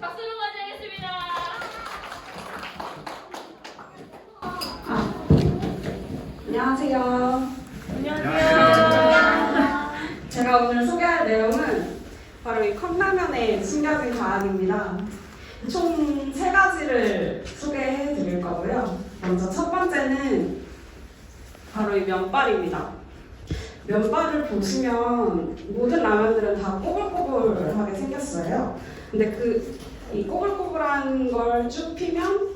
박수로 맞이하겠습니다. 안녕하세요. 안녕하세요. 제가 오늘 소개할 내용은 바로 이 컵라면의 숨겨진 과학입니다. 총 세 가지를 소개해 드릴 거고요. 먼저 첫 번째는 바로 이 면발입니다. 면발을 보시면 모든 라면들은 다 꼬불꼬불하게 생겼어요. 근데 그 이 꼬불꼬불한 걸 쭉 피면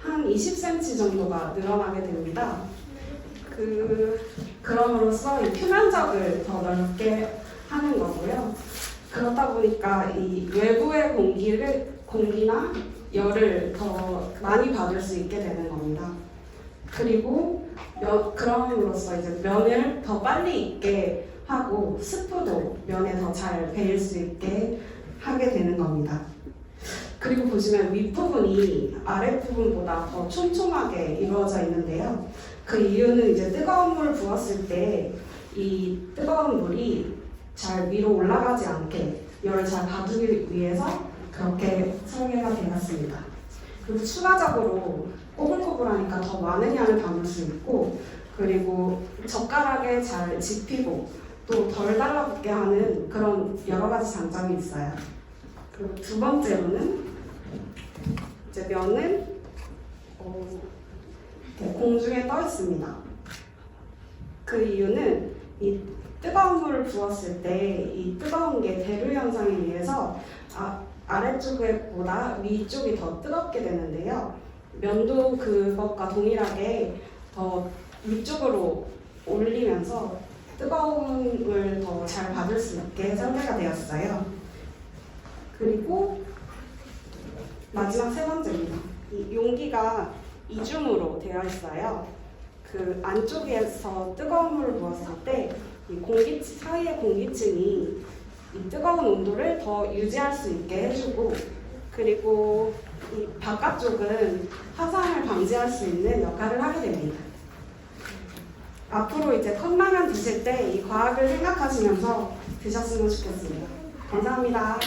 한 20cm 정도가 늘어나게 됩니다. 그 그럼으로써 이 표면적을 더 넓게 하는 거고요. 그렇다 보니까 이 외부의 공기를 공기나 열을 더 많이 받을 수 있게 되는 겁니다. 그리고 면, 그럼으로써 이제 면을 더 빨리 익게 하고 스프도 면에 더 잘 배일 수 있게 하게 되는 겁니다. 그리고 보시면 윗부분이 아랫부분보다 더 촘촘하게 이루어져 있는데요. 그 이유는 이제 뜨거운 물을 부었을 때 이 뜨거운 물이 잘 위로 올라가지 않게 열을 잘 받기 위해서 그렇게 설계가 되었습니다. 그리고 추가적으로 꼬불꼬불하니까 더 많은 양을 담을 수 있고 그리고 젓가락에 잘 집히고 또 덜 달라붙게 하는 그런 여러 가지 장점이 있어요. 그리고 두 번째로는 이제 면은 어, 공중에 떠 있습니다. 그 이유는 이 뜨거운 물을 부었을 때 이 뜨거운 게 대류 현상에 의해서 아, 아래쪽보다 위쪽이 더 뜨겁게 되는데요. 면도 그것과 동일하게 더 위쪽으로 올리면서 뜨거움을 더 잘 받을 수 있게 설계가 되었어요. 그리고 마지막 세 번째입니다. 이 용기가 이중으로 되어 있어요. 그 안쪽에서 뜨거운 물을 부었을 때이 공기 사이의 공기층이 이 뜨거운 온도를 더 유지할 수 있게 해주고 그리고 이 바깥쪽은 화상을 방지할 수 있는 역할을 하게 됩니다. 앞으로 이제 컵라면 드실 때 이 과학을 생각하시면서 드셨으면 좋겠습니다. 감사합니다.